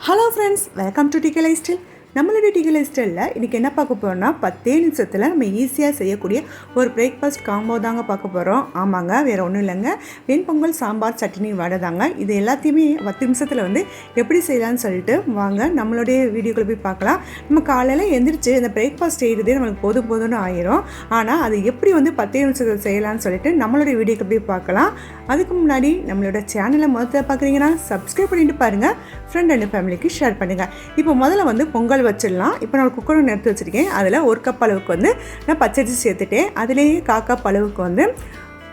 Hello friends welcome to T K நம்மளுடைய TK ஸ்டைலில் இன்றைக்கி என்ன பார்க்க போகிறோம்னா பத்தே நிமிஷத்தில் நம்ம ஈஸியாக செய்யக்கூடிய ஒரு பிரேக்ஃபாஸ்ட் காம்போ தாங்க பார்க்க போகிறோம் ஆமாங்க வேறு ஒன்றும் இல்லைங்க. வெண்பொங்கல் சாம்பார் சட்னி வடை தாங்க. இது எல்லாத்தையுமே பத்து நிமிஷத்தில் வந்து எப்படி செய்யலாம்னு சொல்லிட்டு வாங்க நம்மளுடைய வீடியோக்குள்ள போய் பார்க்கலாம். நம்ம காலையில் எந்திரிச்சு இந்த பிரேக்ஃபாஸ்ட் செய்கிறதே நம்மளுக்கு போதும் போதும்னு ஆயிரும். ஆனால் அது எப்படி வந்து பத்தே நிமிஷத்தில் செய்யலாம்னு சொல்லிட்டு நம்மளுடைய வீடியோக்கு போய் பார்க்கலாம். அதுக்கு முன்னாடி நம்மளோட சேனலை முதல்ல பார்க்குறீங்கன்னா சப்ஸ்கிரைப் பண்ணிட்டு பாருங்கள் ஃப்ரெண்ட் அண்ட் ஃபேமிலிக்கு ஷேர் பண்ணுங்கள் இப்போ முதல்ல வந்து பொங்கல் வச்சிடலாம். இப்போ நான் குக்கர் ஒன்று எடுத்து வச்சுருக்கேன். அதில் ஒரு கப் அளவுக்கு வந்து நான் பச்சரிசி சேர்த்துட்டேன். அதுலேயே கா கப் அளவுக்கு வந்து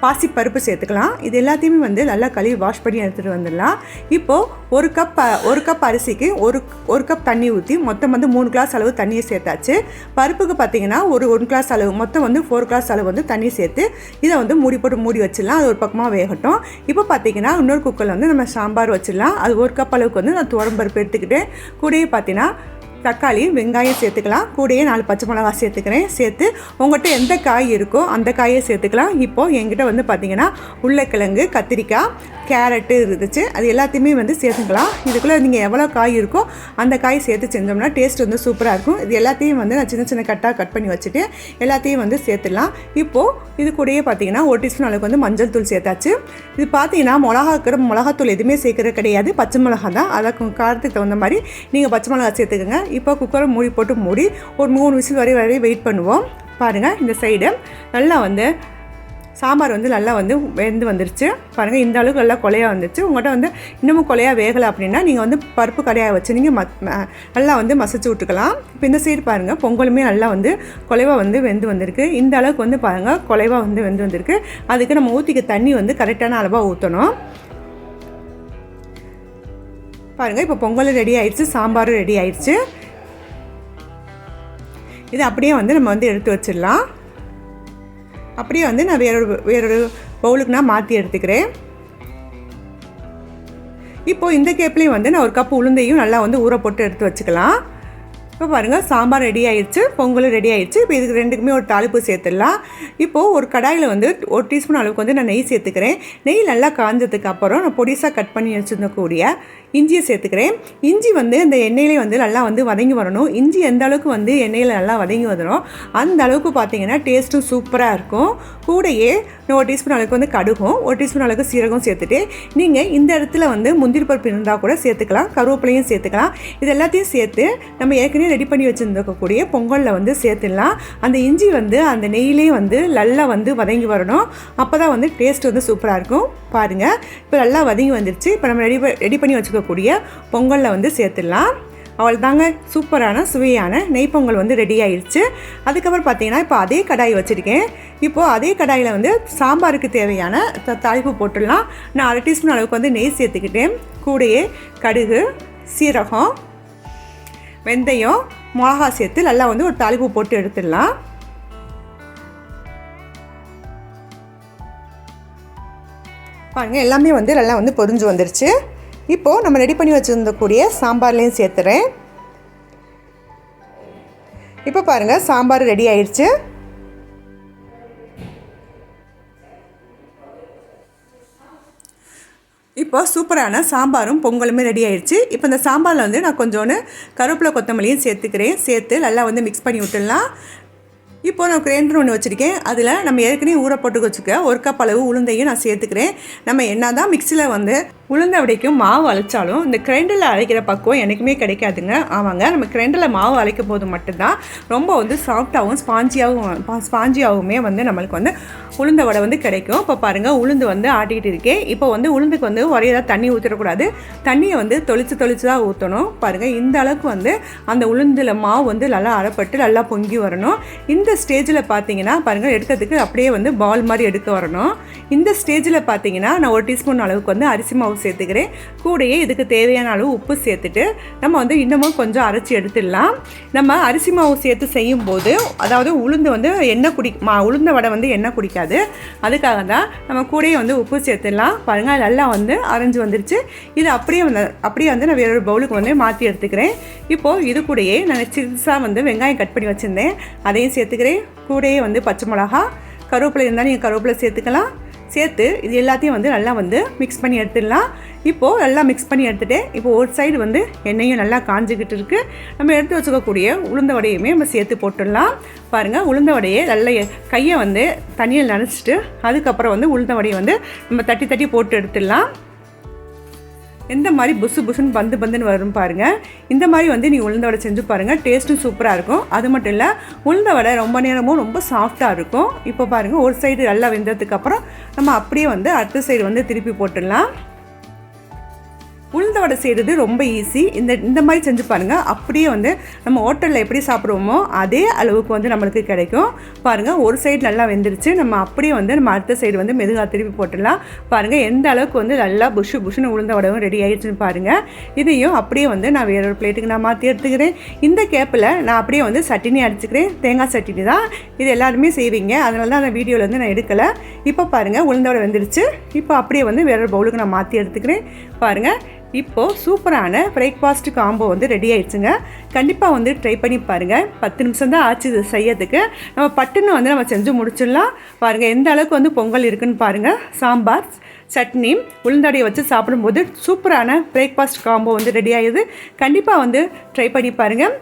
பாசி பருப்பு சேர்த்துக்கலாம். இது எல்லாத்தையுமே வந்து நல்லா கழுவி வாஷ் பண்ணி எடுத்துகிட்டு வந்துடலாம். இப்போது ஒரு கப் ஒரு கப் அரிசிக்கு ஒரு ஒரு கப் தண்ணி ஊற்றி மொத்தம் வந்து மூணு கிளாஸ் அளவு தண்ணியை சேர்த்தாச்சு. பருப்புக்கு பார்த்தீங்கன்னா ஒரு ஒன் கிளாஸ் அளவு மொத்தம் வந்து ஃபோர் கிளாஸ் அளவு வந்து தண்ணி சேர்த்து இதை வந்து மூடி போட்டு மூடி வச்சிடலாம். அது ஒரு பக்கமாக வேகட்டும். இப்போ பார்த்தீங்கன்னா இன்னொரு குக்கரில் வந்து நம்ம சாம்பார் வச்சிடலாம். அது ஒரு கப் அளவுக்கு வந்து நான் துவரம்பருப்பு எடுத்துக்கிட்டு கூடயே பார்த்தீங்கன்னா தக்காளி வெங்காயம் சேர்த்துக்கலாம். கூடயே நாலு பச்சை மிளகா சேர்த்துக்கிறேன். சேர்த்து உங்கள்கிட்ட எந்த காய் இருக்கோ அந்த காயை சேர்த்துக்கலாம். இப்போது என்கிட்ட வந்து பார்த்தீங்கன்னா உருளைக்கிழங்கு கத்திரிக்காய் கேரட்டு இருந்துச்சு. அது எல்லாத்தையுமே வந்து சேர்த்துக்கலாம். இதுக்குள்ளே நீங்கள் எவ்வளோ காய் இருக்கோ அந்த காய் சேர்த்து செஞ்சோம்னா டேஸ்ட் வந்து சூப்பராக இருக்கும். இது எல்லாத்தையும் வந்து நான் சின்ன சின்ன கட்டாக கட் பண்ணி வச்சுட்டு எல்லாத்தையும் வந்து சேர்த்துடலாம். இப்போது இது கூடயே பார்த்தீங்கன்னா ஒரு டீஸ்பூன் அளவுக்கு வந்து மஞ்சள் தூள் சேர்த்தாச்சு. இது பார்த்தீங்கன்னா மிளகாக்கிற மிளகாத்தூள் எதுவுமே சேர்க்குறது கிடையாது. பச்சை மிளகா தான் அதை காரத்துக்கு தகுந்த மாதிரி நீங்கள் பச்சை மிளகா சேர்த்துக்கோங்க. இப்போ குக்கரை மூடி போட்டு மூடி ஒரு மூணு விசில் வரை வரை வெயிட் பண்ணுவோம். பாருங்கள் இந்த சைடு நல்லா வந்து சாம்பார் வந்து நல்லா வந்து வெந்து வந்துருச்சு. பாருங்கள் இந்த அளவுக்கு நல்லா கொலையாக வந்துருச்சு உங்கள்கிட்ட வந்து இன்னமும் கொலையாக வேகலை அப்படின்னா நீங்கள் வந்து பருப்பு கடையாக வச்சு நீங்கள் மத் நல்லா வந்து மசிச்சு விட்டுக்கலாம். இப்போ இந்த சைடு பாருங்கள் பொங்கலுமே நல்லா வந்து கொலைவாக வந்து வெந்து வந்திருக்கு. இந்த அளவுக்கு வந்து பாருங்கள் கொலைவாக வந்து வெந்து வந்திருக்கு. அதுக்கு நம்ம ஊற்றிக்க தண்ணி வந்து கரெக்டான அளவாக ஊற்றணும் பாருங்கள் இப்போ பொங்கல் ரெடி ஆயிடுச்சு சாம்பாரும் ரெடி ஆயிடுச்சு. இது அப்படியே வந்து நம்ம வந்து எடுத்து வச்சிடலாம். அப்படியே வந்து நான் வேறொரு வேறொரு பவுலுக்கு நான் மாற்றி எடுத்துக்கிறேன். இப்போது இந்த கேப்லேயும் வந்து நான் ஒரு கப் உளுந்தையும் நல்லா வந்து ஊற போட்டு எடுத்து வச்சுக்கலாம். இப்போ பாருங்கள் சாம்பார் ரெடி ஆயிடுச்சு பொங்கலும் ரெடி ஆயிடுச்சு இப்போ இதுக்கு ரெண்டுக்குமே ஒரு தாளிப்பு சேர்த்துடலாம். இப்போது ஒரு கடாயில் வந்து ஒரு டீஸ்பூன் அளவுக்கு வந்து நான் நெய் சேர்த்துக்கிறேன். நெய் நல்லா காஞ்சதுக்கு அப்புறம் நான் பொடிசாக கட் பண்ணி வச்சுருந்தக்கூடிய இஞ்சியை சேர்த்துக்கிறேன். இஞ்சி வந்து இந்த எண்ணெயிலே வந்து நல்லா வந்து வதங்கி வரணும். இஞ்சி எந்த அளவுக்கு வந்து எண்ணெயில் நல்லா வதங்கி வந்துடும் அந்த அளவுக்கு பார்த்தீங்கன்னா டேஸ்ட்டும் சூப்பராக இருக்கும். கூடையே நான் ஒரு டீஸ்பூன் அளவுக்கு வந்து கடுகும் ஒரு டீஸ்பூன் அளவுக்கு சீரகம் சேர்த்துட்டு நீங்கள் இந்த இடத்துல வந்து முந்திரி பருப்பு இருந்தால் கூட சேர்த்துக்கலாம் கருவேப்பிலையும் சேர்த்துக்கலாம். இது எல்லாத்தையும் சேர்த்து நம்ம ஏற்கனவே ரெடி பண்ணி வச்சுருந்துக்கக்கூடிய பொங்கலில் வந்து சேர்த்துடலாம். அந்த இஞ்சி வந்து அந்த நெய்யிலே வந்து நல்லா வந்து வதங்கி வரணும். அப்போ தான் வந்து டேஸ்ட் வந்து சூப்பராக இருக்கும். பாருங்கள் இப்போ நல்லா வதங்கி வந்துருச்சு. இப்போ நம்ம ரெடி ரெடி பண்ணி வச்சுக்கக்கூடிய பொங்கலில் வந்து சேர்த்துடலாம். அவள் தாங்க சூப்பரான சுவையான நெய் பொங்கல் வந்து ரெடி ஆயிடுச்சு அதுக்கப்புறம் பார்த்தீங்கன்னா இப்போ அதே கடாய் வச்சுருக்கேன். இப்போது அதே கடாயில் வந்து சாம்பாருக்கு தேவையான த- தாளிப்பு போட்டுடலாம். நான் அரை டீஸ்பூன் அளவுக்கு வந்து நெய் சேர்த்துக்கிட்டேன். கூடையே கடுகு சீரகம் வெந்தயம் மிளகா சேர்த்து நல்லா வந்து ஒரு தாளிப்பு போட்டு எடுத்துடலாம். பாருங்கள் எல்லாமே வந்து நல்லா வந்து பொரிஞ்சு வந்துருச்சு. இப்போது நம்ம ரெடி பண்ணி வச்சுருந்தக்கூடிய சாம்பார்லேயும் சேர்த்துறேன். இப்போ பாருங்கள் சாம்பார் ரெடி ஆயிடுச்சு இப்போ சூப்பரான சாம்பாரும் பொங்கலுமே ரெடி ஆயிடுச்சு. இப்போ இந்த சாம்பாரில் வந்து நான் கொஞ்சோண்டு கருவேப்பிலை கொத்தமல்லியும் சேர்த்துக்கிறேன். சேர்த்து நல்லா வந்து மிக்ஸ் பண்ணி விட்டுடலாம் இப்போ நான் கிரைண்டர் ஒன்று வச்சுருக்கேன். அதில் நம்ம ஏற்கனவே ஊற போட்டு வச்சுக்க ஒரு கப் அளவு உளுந்தையும் நான் சேர்த்துக்கிறேன். நம்ம என்ன தான் மிக்சியில் வந்து உளுந்த வடைக்கும் மாவு அரைச்சாலும் இந்த கிரைண்டரில் அரைக்கிற பக்குவம் எனக்குமே கிடைக்காதுங்க. ஆமாங்க நம்ம கிரைண்டரில் மாவு அரைக்கும் போது மட்டும்தான் ரொம்ப வந்து சாஃப்டாகவும் ஸ்பாஞ்சியாகவும் ஸ்பாஞ்சியாகவுமே வந்து நம்மளுக்கு வந்து உளுந்த வடை வந்து கிடைக்கும். இப்போ பாருங்கள் உளுந்து வந்து ஆட்டிக்கிட்டு இருக்கேன் இப்போ வந்து உளுந்துக்கு வந்து ஒரே தண்ணி ஊற்றிடக்கூடாது தண்ணியை வந்து தொளிச்சு தொளிச்சு தான் ஊற்றணும் பாருங்கள் இந்த அளவுக்கு வந்து அந்த உளுந்தில் மாவு வந்து நல்லா அரைப்பட்டு நல்லா பொங்கி வரணும். இந்த ஸ்டேஜில் பார்த்தீங்கன்னா பாருங்கள் எடுக்கிறதுக்கு அப்படியே வந்து பால் மாதிரி எடுக்க வரணும். இந்த ஸ்டேஜில் பார்த்தீங்கன்னா நான் ஒரு டீஸ்பூன் அளவுக்கு வந்து அரிசி மாவு சேர்த்துக்கிறேன். கூடையே இதுக்கு தேவையான அளவு உப்பு சேர்த்துட்டு நம்ம வந்து இன்னமும் கொஞ்சம் அரைச்சி எடுத்துடலாம். நம்ம அரிசி மாவு சேர்த்து செய்யும்போது அதாவது உளுந்து வந்து எண்ணெய் குடி மா உளுந்த வடை வந்து எண்ணெய் குடிக்காது. அதுக்காக தான் நம்ம கூடையே வந்து உப்பு சேர்த்துடலாம். பாருங்கள் நல்லா வந்து அரைஞ்சு வந்துருச்சு. இது அப்படியே வந்து அப்படியே வந்து நான் வேறொரு பவுலுக்கு வந்து மாற்றி எடுத்துக்கிறேன். இப்போது இது கூடயே நான் சிறுசாக வந்து வெங்காயம் கட் பண்ணி வச்சுருந்தேன். அதையும் சேர்த்துக்கிறேன். கூடையே வந்து பச்சை மிளகா கருவேப்பிலை இருந்தால் நீங்கள் கருவேப்பிலை சேர்த்துக்கலாம். சேர்த்து இது எல்லாத்தையும் வந்து நல்லா வந்து மிக்ஸ் பண்ணி எடுத்துடலாம். இப்போது நல்லா மிக்ஸ் பண்ணி எடுத்துகிட்டு இப்போ ஒரு சைடு வந்து எண்ணெயும் நல்லா காஞ்சிக்கிட்டு இருக்குது நம்ம எடுத்து வச்சுக்கக்கூடிய உளுந்த வடையுமே நம்ம சேர்த்து போட்டுடலாம். பாருங்கள் உளுந்த வடையை நல்லா கையை வந்து தண்ணியில் நனைச்சிட்டு அதுக்கப்புறம் வந்து உளுந்த வடையை வந்து நம்ம தட்டி தட்டி போட்டு எடுத்துடலாம். எந்த மாதிரி புசு புசுன்னு பந்து பந்துன்னு வரும் பாருங்கள் இந்த மாதிரி வந்து நீங்கள் உளுந்த வடை செஞ்சு பாருங்கள் டேஸ்ட்டும் சூப்பராக இருக்கும். அது மட்டும் இல்லை உளுந்த வடை ரொம்ப நேரமும் ரொம்ப சாஃப்டாக இருக்கும். இப்போ பாருங்கள் ஒரு சைடு நல்லா வெந்ததுக்கப்புறம் நம்ம அப்படியே வந்து அடுத்த சைடு வந்து திருப்பி போட்டுடலாம். உளுந்த வடை செய்கிறது ரொம்ப ஈஸி இந்த இந்த மாதிரி செஞ்சு பாருங்கள் அப்படியே வந்து நம்ம ஹோட்டலில் எப்படி சாப்பிடுவோமோ அதே அளவுக்கு வந்து நம்மளுக்கு கிடைக்கும். பாருங்கள் ஒரு சைடு நல்லா வெந்துருச்சு. நம்ம அப்படியே வந்து நம்ம அடுத்த சைடு வந்து மெதுகாக திருப்பி போட்டுடலாம். பாருங்கள் எந்த அளவுக்கு வந்து நல்லா புஷு புஷுன்னு உளுந்த வடவும் ரெடி ஆகிடுச்சுன்னு பாருங்கள் இதையும் அப்படியே வந்து நான் வேற ஒரு பிளேட்டுக்கு நான் மாற்றி எடுத்துக்கிறேன். இந்த கேப்பில் நான் அப்படியே வந்து சட்டினி அடிச்சுக்கிறேன் தேங்காய் சட்டினி தான். இது எல்லாருமே செய்வீங்க. அதனால தான் அந்த வீடியோவில் வந்து நான் எடுக்கலை. இப்போ பாருங்கள் உளுந்த வடை இப்போ அப்படியே வந்து வேற ஒரு பவுலுக்கு நான் மாற்றி எடுத்துக்கிறேன். பாருங்கள் இப்போது சூப்பரான பிரேக்ஃபாஸ்ட் காம்போ வந்து ரெடி ஆயிடுச்சுங்க. கண்டிப்பாக வந்து ட்ரை பண்ணி பாருங்கள் பத்து நிமிஷம் தான் ஆச்சு இது செய்யறதுக்கு. நம்ம பட்டுன்னு வந்து நம்ம செஞ்சு முடிச்சிடலாம். பாருங்கள் எந்த அளவுக்கு வந்து பொங்கல் இருக்குன்னு பாருங்கள் சாம்பார் சட்னி உளுந்தடையை வச்சு சாப்பிடும்போது சூப்பரான பிரேக்ஃபாஸ்ட் காம்போ வந்து ரெடி ஆகிடுது கண்டிப்பாக வந்து ட்ரை பண்ணி பாருங்கள்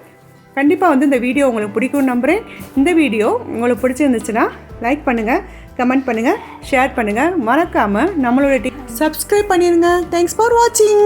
கண்டிப்பாக வந்து இந்த வீடியோ உங்களுக்கு பிடிக்கும்னு நம்புகிறேன் இந்த வீடியோ உங்களுக்கு பிடிச்சிருந்துச்சுன்னா லைக் பண்ணுங்கள் கமெண்ட் பண்ணுங்கள் ஷேர் பண்ணுங்கள் மறக்காமல் நம்மளோட டி சப்ஸ்கிரைப் பண்ணிடுங்க தேங்க்ஸ் ஃபார் வாட்சிங்